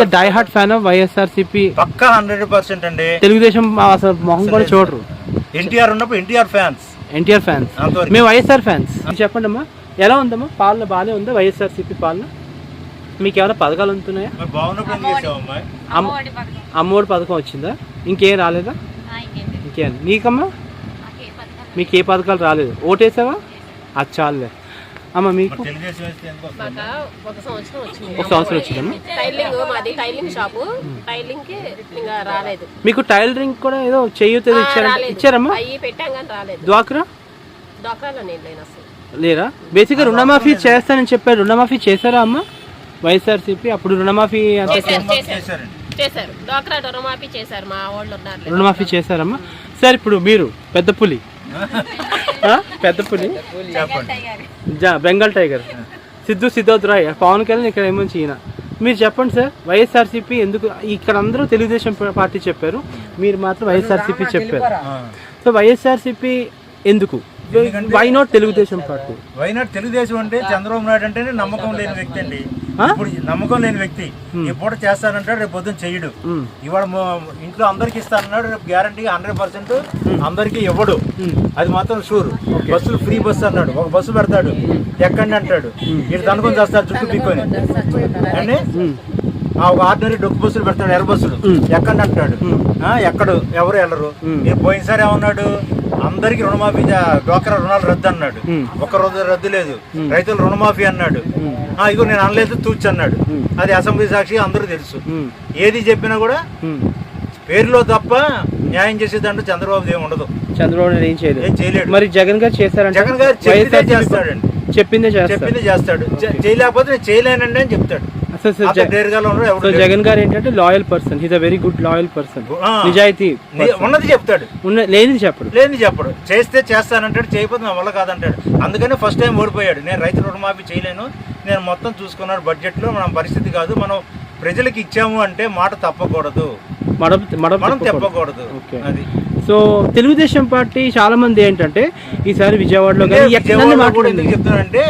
The die hard fan of YSRCP Pakka hundred percent అండి. తెలుగుదేశం అసలు మొహం కూడా చూడరు. ఎన్టీఆర్ ఉన్నప్పుడు ఎన్టీఆర్ ఫ్యాన్స్ ఎన్టీఆర్ ఫ్యాన్స్. మేము వైఎస్ఆర్ ఫ్యాన్స్ చెప్పండి అమ్మా. ఎలా ఉందమ్మా? పాలన బాగానే ఉందా వైఎస్ఆర్సీపీ పాలన? మీకు ఏమైనా పథకాలు అందుతున్నాయా? అమ్మఒడి. పథకం. వచ్చిందా? ఇంకేం రాలేదా? ఇంకేం నీకమ్మా? మీకు ఏ పథకాలు రాలేదు. ఓటేసావా? అది చాలులే. అమ్మ మీకు? ఒక సంవత్సరం వచ్చింది. ఒక సంవత్సరం వచ్చిందమ్మా? టైలింగ్ మాది టైలింగ్ షాపు. టైలింగ్కి ఇంకా రాలేదు. మీకు టైలరింగ్ కూడా ఏదో ఆ, ఇచ్చారా. ఇచ్చారమ్మా? అయ్యి పెట్టాం కానీ రాలేదు. డ్వాక్రా? డోక్రాలో నేను లేను అసలు. లేరా బేసిక్గా రుణమాఫీ చేస్తానని చెప్పారు. రుణమాఫీ చేశారా అమ్మ? వైఎస్ఆర్సీపీ అప్పుడు రుణమాఫీ చేశారు రుణమాఫీ చేశారు మా వాళ్ళు ఉన్నారు. రుణమాఫీ చేశారమ్మా. సార్ ఇప్పుడు మీరు పెద్ద పులి? పెద్ద పులి? జా బెంగాల్ టైగర్. సిద్ధు సిద్ధార్థ్ రాయ్ పవన్ కళ్యాణ్ ఇక్కడ ఏమో ఈయన మీరు చెప్పండి సార్ వైఎస్ఆర్సీపీ ఎందుకు ఇక్కడ అందరూ తెలుగుదేశం పార్టీ చెప్పారు. మీరు మాత్రం వైఎస్ఆర్సీపీ చెప్పారు. సో వైఎస్ఆర్సీపీ ఎందుకు? Why not Telugu Desam party? వైనాడు Telugu Desam అంటే చంద్రబాబు నాయుడు అంటేనే నమ్మకం లేని వ్యక్తి అండి? ఇప్పుడు నమ్మకం లేని వ్యక్తి ఈ పూట చేస్తానంటాడు రేపు పొద్దున్న చెయ్యడు. ఇవాళ మొ- ఇంట్లో అందరికి ఇస్తానన్నాడు రేపు గ్యారంటీగా హండ్రెడ్ పర్సెంట్ అందరికి ఇవ్వడు. అది మాత్రం షూర్ బస్సులు ఫ్రీ బస్సు అన్నాడు. ఒక బస్సు పెడతాడు. ఎక్కండి అంటాడు. ఇటు తనుకొని చేస్తాడు చుట్టూ పిక్కొని. అండి? ఆ ఒక ఆర్డినరీ డొక్కు బస్సులు పెడతాడు ఎర్ర బస్సులు. ఎక్కండి అంటాడు. ఆ, ఎక్కడు? ఎవరు వెళ్ళరు. మీరు పోయినసారి ఏమన్నాడు? అందరికి రుణమాఫీ డ్వాక్రా రుణాలు రద్దు అన్నాడు. ఒక రోజు రద్దు లేదు. రైతులు రుణమాఫీ అన్నాడు. ఇగో నేను అనలేదు తూచి అన్నాడు. అది అసెంబ్లీ సాక్షి అందరూ తెలుసు. ఏది చెప్పినా కూడా. పేరులో తప్ప న్యాయం చేసేదంటూ చంద్రబాబు ఏమి ఉండదు. చంద్రబాబు నాయుడు ఏం చేయలేదు. మరి జగన్ గారు చేశారంటే జగన్ గారు చేస్తాడండి. చెప్పిందే చెప్పింది చేస్తాడు. చేయలేకపోతే నేను చేయలేనండి అని చెప్తాడు. సో. జగన్ గారు ఏంటంటే loyal person. He's a very good loyal person. నిజాయితీ ఉన్నది చెప్తాడు. లేనిది చెప్పడు. లేని చెప్పడు. చేస్తే చేస్తానంటాడు చేయకపోతే నా వల్ల కాదంటాడు. అందుకని ఫస్ట్ టైం ఓడిపోయాడు. నేను రైతు రుణమాఫీ చేయలేను. నేను మొత్తం చూసుకున్నాడు బడ్జెట్లో మన పరిస్థితి కాదు మనం ప్రజలకు ఇచ్చాము అంటే మాట తప్పకూడదు. మడమ మనం తిప్పకూడదు. అది. సో తెలుగుదేశం పార్టీ చాలా మంది ఏంటంటే ఈసారి విజయవాడలో చెప్తున్నానంటే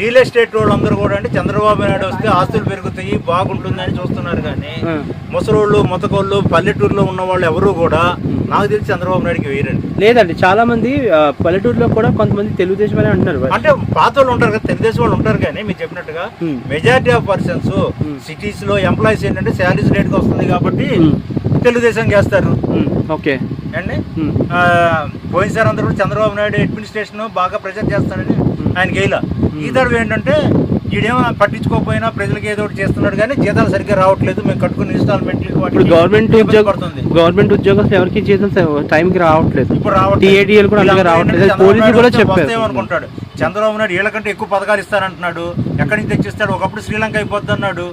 రియల్ ఎస్టేట్ వాళ్ళందరూ కూడా అంటే చంద్రబాబు నాయుడు వస్తే ఆస్తులు పెరుగుతాయి బాగుంటుందని చూస్తున్నారు కానీ. ముసలోళ్ళు ముతకోళ్ళు పల్లెటూరులో ఉన్న వాళ్ళు ఎవరు కూడా నాకు తెలిసి చంద్రబాబు నాయుడుకి వేయరండి. లేదండి చాలా మంది పల్లెటూరులో కూడా కొంతమంది తెలుగుదేశం అని అంటున్నారు అంటే పాత వాళ్ళు ఉంటారు కదా తెలుగుదేశం వాళ్ళు ఉంటారు కానీ మీరు చెప్పినట్టుగా. మెజారిటీ ఆఫ్ పర్సన్స్ సిటీస్లో ఎంప్లాయీస్ ఏంటంటే శాలరీస్ రేట్గా వస్తుంది కాబట్టి. తెలుగుదేశం చేస్తారు. ఓకే. అండి? పోయినసారి అందరూ కూడా చంద్రబాబు నాయుడు అడ్మినిస్ట్రేషన్ బాగా ప్రజెంట్ చేస్తాడని ఆయన గెయిల ఈ తడవ ఏంటంటే ఈడేమో పట్టించుకోకపోయినా ప్రజలకు ఏదో ఒకటి చేస్తున్నాడు కానీ జీతాలు సరిగ్గా రావట్లేదు. మేము కట్టుకున్న ఇన్స్టాల్మెంట్ గవర్నమెంట్ ఉద్యోగ పడుతుంది. గవర్నమెంట్ ఉద్యోగస్తులు ఎవరికి జీతం టైంకి రావట్లేదు. ఇప్పుడు రావట్లేదు. కూడా అలాగే రావట్లేదు. పోలీసులు కూడా చెప్పారు. అనుకుంటాడు చంద్రబాబు నాయుడు వీళ్ళకంటే ఎక్కువ పథకాలు ఇస్తానంటున్నాడు ఎక్కడి నుంచి తెచ్చిస్తాడు? ఒకప్పుడు శ్రీలంక అయిపోద్ది అన్నాడు.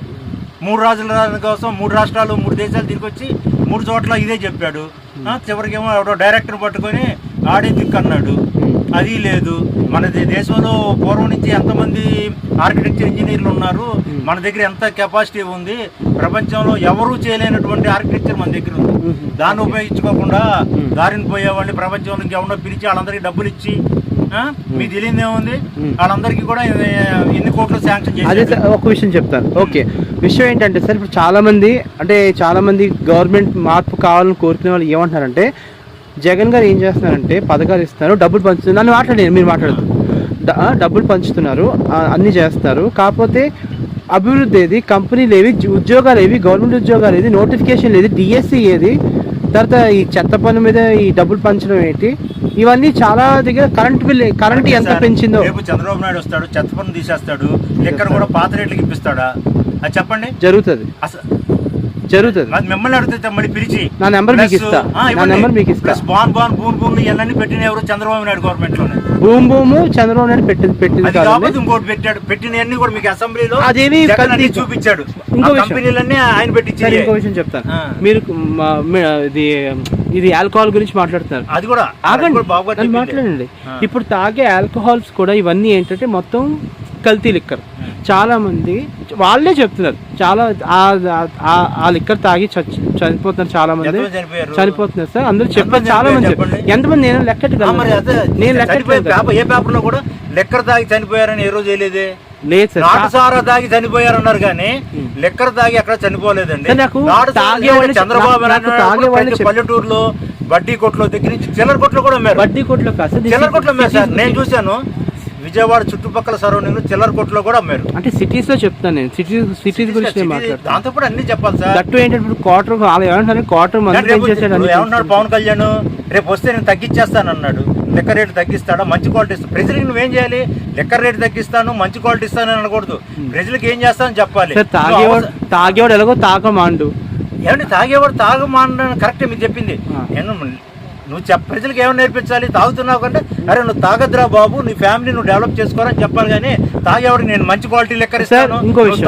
మూడు రాజుల రాజు కోసం మూడు రాష్ట్రాలు మూడు దేశాలు తిరిగి వచ్చి మూడు చోట్ల ఇదే చెప్పాడు. ఆ, చివరికేమో ఎవడో డైరెక్టర్ పట్టుకొని ఆడే దిక్కు అన్నాడు. అది లేదు. మన దేశంలో పూర్వం నుంచి ఎంతమంది ఆర్కిటెక్చర్ ఇంజనీర్లు ఉన్నారు మన దగ్గర ఎంత కెపాసిటీ ఉంది ప్రపంచంలో ఎవరూ చేయలేనటువంటి ఆర్కిటెక్చర్ మన దగ్గర ఉంది. దాన్ని ఉపయోగించుకోకుండా దారిని పోయే వాళ్ళని ప్రపంచంలో ఇంకెవరో పిలిచి వాళ్ళందరికీ డబ్బులు ఇచ్చి మీకు తెలియదు ఏముంది? వాళ్ళందరికీ కూడా ఇన్ని కోట్లు శాంక్షన్ అదే ఒక విషయం చెప్తాను. ఓకే. విషయం ఏంటంటే సార్ ఇప్పుడు చాలా మంది అంటే చాలా మంది గవర్నమెంట్ మార్పు కావాలని కోరుకునే వాళ్ళు ఏమంటున్నారంటే జగన్ గారు ఏం చేస్తున్నారంటే పథకాలు ఇస్తున్నారు డబ్బులు పంచుతున్నారు. నన్ను మాట్లాడేది మీరు మాట్లాడదు డబ్బులు పంచుతున్నారు అన్ని చేస్తారు. కాకపోతే అభివృద్ధి ఏది కంపెనీలు ఏవి ఉద్యోగాలు ఏవి గవర్నమెంట్ ఉద్యోగాలు ఏది నోటిఫికేషన్ ఏది డిఎస్సి ఏది తర్వాత ఈ చెత్త పన్ను మీద ఈ డబ్బులు పంచడం ఏంటి? ఇవన్నీ చాలా దగ్గర కరెంట్ బిల్ కరెంట్ ఎంత పెంచిందో. రేపు చంద్రబాబు నాయుడు వస్తాడు చెత్త పన్ను తీసేస్తాడు ఎక్కడ కూడా పాత రేట్లకి ఇప్పిస్తాడా? అది చెప్పండి. జరుగుతుంది. అసలు జరుగుతుంది అది మిమ్మల్ని అడిగితే మళ్ళీ పిలిచి నా నెంబర్ మీకు ఇస్తా. నా. నెంబర్ మీకు ఇస్తా. బాన్ బాన్ భూమి భూములు ఇవన్నీ పెట్టిన ఎవరు చంద్రబాబు నాయుడు గవర్నమెంట్లోనే భూమి భూము చంద్రబాబు నాయుడు పెట్టింది పెట్టింది కాకపోతే ఇంకోటి పెట్టాడు పెట్టినవన్నీ కూడా మీకు అసెంబ్లీలో అదేమి చూపించాడు ఇంకో. కంపెనీలన్నీ ఆయన పెట్టించి సరే ఇంకో విషయం చెప్తాను. మీరు ఇది ఇది ఆల్కహాల్ గురించి మాట్లాడుతున్నారు అది కూడా ఆగండి. మాట్లాడండి. ఇప్పుడు తాగే ఆల్కహాల్స్ కూడా ఇవన్నీ ఏంటంటే మొత్తం కల్తీ లిక్కర్ చాలా మంది వాళ్ళే చెప్తున్నారు. చాలా ఆ- లిక్కర్ తాగి చచ్చి చనిపోతున్నారు చాలా మంది? చనిపోతున్నారు సార్. అందరూ చెప్పారు చాలా మంది. ఎంతమంది నేను నేను లెక్క పేపర్ ఏ పేపర్లో కూడా లెక్కర్ తాగి చనిపోయారని ఏ రోజు వేయలేదే లేదు సార్. తాగి చనిపోయారన్నారు కానీ లెక్కర తాగి ఎక్కడ చనిపోలేదండి. నాకు చంద్రబాబు నాయుడు పల్లెటూరులో బడ్డీ కొట్లో దగ్గర నుంచి చిల్లర కొట్లు కూడా అమ్మారు వడ్డీ కొట్లో కాదు చిల్లర కొట్లు అమ్మారు సార్. నేను చూశాను. విజయవాడ చుట్టుపక్కల సరౌండింగ్ చిల్లర కొట్లో కూడా అమ్మారు. అంటే సిటీస్లో చెప్తాను నేను. సిటీస్ సిటీస్ గురించి మాట్లాడతాను దాంతో కూడా అన్ని చెప్పాలి సార్. దట్టు ఏంటంటే ఇప్పుడు క్వార్టర్ ఏమంటారు క్వార్టర్ ఏమన్నాడు పవన్ కళ్యాణ్? రేపు వస్తే నేను తగ్గించేస్తాను అన్నాడు. లెక్క రేటు తగ్గిస్తాడా? మంచి క్వాలిటీ ఇస్తాను ప్రజలకు నువ్వేం చేయాలి? లెక్క రేటు తగ్గిస్తాను మంచి క్వాలిటీ ఇస్తాను అని అనకూడదు. ప్రజలకు ఏం చేస్తానని చెప్పాలి. తాగేవాడు తాగేవాడు ఎలాగో తాకమాండు ఏమండి తాగేవాడు తాగమాన కరెక్టే మీరు చెప్పింది. నేను నువ్వు చెప్ ప్రజలకు ఏమైనా నేర్పించాలి తాగుతున్నావు కంటే అరే నువ్వు తాగద్దురా బాబు నీ ఫ్యామిలీ నువ్వు డెవలప్ చేసుకోవాలని చెప్పాలి కానీ తాగేవాడికి నేను మంచి క్వాలిటీ లెక్క ఇస్తాను.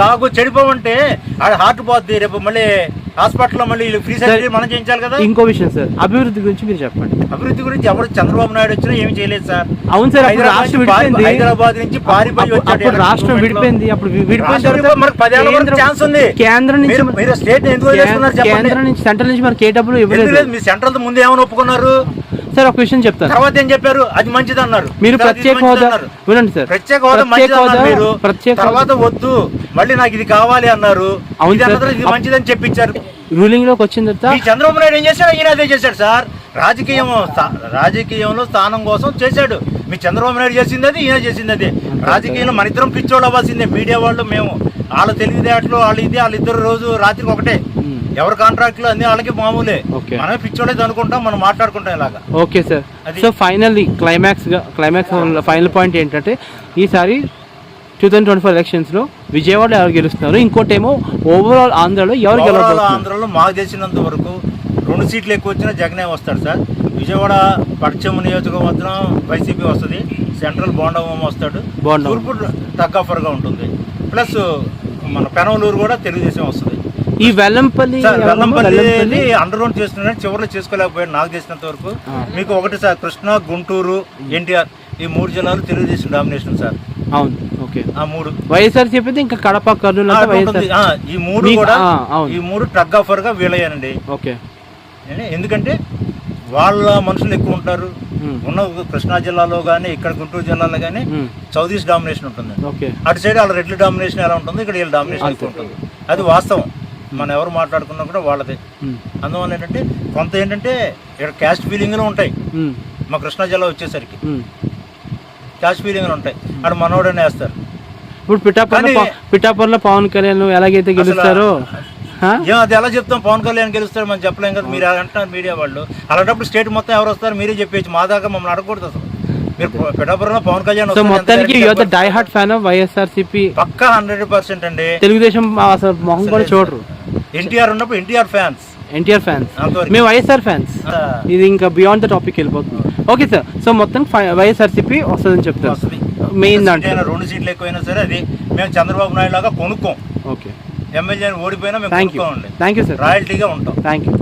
తాగు చెడిపోవంటే ఆడ హార్ట్ పోద్ది రేపు మళ్ళీ హాస్పిటల్లో మళ్ళీ ఫ్రీ సర్జరీ మనం చేయించాలి కదా? ఇంకో విషయం సార్ అభివృద్ధి గురించి మీరు చెప్పండి. అభివృద్ధి గురించి ఎవరు చంద్రబాబు నాయుడు వచ్చినా ఏమి చేయలేదు సార్. అవును సార్ రాష్ట్రం విడిపోయింది. హైదరాబాద్ నుంచి పారిపోయి వచ్చాడు రాష్ట్రం విడిపోయింది అప్పుడు వి- విడిపోయిన రాష్ట్రం తర్వాత విడిపోయి మనకు పదేళ్ళ వరకు కేంద్రం- ఛాన్స్ ఉంది. కేంద్రం నుంచి మీరు- మీరు స్టేట్ ఎందుకు కేంద్రం నుంచి సెంట్రల్ నుంచి మనకి ఏ డబ్బులు ఇవ్వలేదు లేదు? మీ సెంట్రల్ ముందు ఏమైనా ఒప్పుకున్నారు? సార్ ఒక విషయం చెప్తాను. తర్వాత ఏం చెప్పారు? అది మంచిది అన్నారు. మీరు ప్రత్యేక హోదా. వినండి సార్. ప్రత్యేక హోదా మంచిది అన్నారు మీరు. ప్రత్యేక తర్వాత వద్దు. మళ్ళీ నాకు ఇది కావాలి అన్నారు. ఇది మంచిదని చెప్పించారు రూలింగ్లోకి వచ్చిన తర్వాత చంద్రబాబు నాయుడు ఏం చేశాడు? ఈయన అదే చేశాడు సార్. రాజకీయం రాజకీయంలో స్థానం కోసం చేశాడు. మీ చంద్రబాబు నాయుడు చేసింది అది ఈయన చేసింది అది. రాజకీయంలో మన ఇద్దరం పిచ్చోళ్ళు అవ్వాల్సిందే. మీడియా వాళ్ళు మేము వాళ్ళ తెలివితేటలు వాళ్ళు ఇది వాళ్ళిద్దరు రోజు రాత్రికి ఒకటే. ఎవరి కాంట్రాక్ట్లు అన్ని వాళ్ళకి మామూలే. ఓకే. మనమే పిచ్చోళ్ళే అనుకుంటాం మనం మాట్లాడుకుంటాం ఇలాగా. Okay sir. అది- so finally climax climax final point ఏంటంటే ఈసారి టూ థౌసండ్ ట్వంటీ ఫోర్ ఎలక్షన్స్లో విజయవాడ ఎవరు గెలుస్తున్నారు? ఇంకోటి ఏమో ఓవరాల్ ఆంధ్రాలో ఎవరు గెలవబోతున్నారు? ఆంధ్రలో మాకు తెలిసినంత వరకు రెండు సీట్లు ఎక్కువ వచ్చినా జగనే వస్తాడు సార్. విజయవాడ పశ్చిమ నియోజకవర్గం వైసీపీ వస్తుంది సెంట్రల్ బోండవం వస్తాడు. తూర్పు టగ్గఫర్గా ఉంటుంది. ప్లస్ మన పెనవలూరు కూడా తెలుగుదేశం వస్తుంది. ఈ వెల్లంపల్లి? వెల్లంపల్లి అండర్ గ్రౌండ్ చేస్తున్నాడు చివరిలో చేసుకోలేకపోయాడు నాకు తెలిసినంత వరకు. మీకు ఒకటి సార్ కృష్ణా గుంటూరు ఎన్టీఆర్ ఈ మూడు జిల్లాలు తెలుగుదేశం డామినేషన్ సార్. అవును ఓకే. ఆ మూడు. వైఎస్ఆర్ చెప్పేది ఇంకా కడప కర్నూలు ఈ మూడు కూడా. ఈ మూడు టగ్గఫర్గా వీలయ్యానండి. ఓకే? ఎందుకంటే వాళ్ళ మనుషులు ఎక్కువ ఉంటారు. ఉన్న కృష్ణా జిల్లాలో కానీ ఇక్కడ గుంటూరు జిల్లాలో కానీ మ్మ్. చౌదీస్ డామినేషన్ ఉంటుంది ఓకే. అటు సైడ్ వాళ్ళ రెడ్ల డామినేషన్ ఎలా ఉంటుంది ఇక్కడ వీళ్ళ డామినేషన్ ఎక్కువ ఉంటుంది. అది వాస్తవం. మనం ఎవరు మాట్లాడుకున్నా కూడా వాళ్ళదే. అందువల్ల ఏంటంటే కొంత ఏంటంటే ఇక్కడ క్యాస్ట్ ఫీలింగ్లు ఉంటాయి. మా కృష్ణా జిల్లా వచ్చేసరికి. క్యాస్ట్ ఫీలింగ్లు ఉంటాయి. అక్కడ మనోడనే వేస్తారు. ఇప్పుడు పిఠాపురంలో పిఠాపురంలో పవన్ కళ్యాణ్ ఎలాగైతే గెలుస్తారో అది ఎలా చెప్తాం? పవన్ కళ్యాణ్ గెలుస్తాడు మనం చెప్పలేం కదా. మీరు అంటున్నారు మీడియా వాళ్ళు. అలాంటప్పుడు స్టేట్ మొత్తం ఎవరు వస్తారు? మీరే చెప్పేసి మా దాకా మమ్మల్ని అడగకూడదు అసలు. మీరు పిఠాపురంలో పవన్ కళ్యాణ్ మొత్తానికి. Die hard fan YSRCP. పక్కా హండ్రెడ్ పర్సెంట్ అండి. తెలుగుదేశం అసలు మొహం కూడా చూడరు. ఎన్టీఆర్ ఉన్నప్పుడు ఎన్టీఆర్ ఫ్యాన్స్. ఎన్టీఆర్ ఫ్యాన్స్. మేము వైఎస్ఆర్ ఫ్యాన్స్. ఇది ఇంకా బియాండ్ ద టాపిక్ వెళ్ళిపోతుంది. ఓకే సార్ సో మొత్తం వైఎస్ఆర్సీపీ వస్తుందని చెప్తారు. వస్తుంది. మెయిన్ దాంట్లో. రెండు సీట్లు ఎక్కువైనా సరే అది మేము చంద్రబాబు నాయుడు లాగా కొనుక్కోం. ఓకే ఎమ్మెల్యేని ఓడిపోయినా మేము thank you thank you sir రాయల్టీగా ఉంటాం. Thank you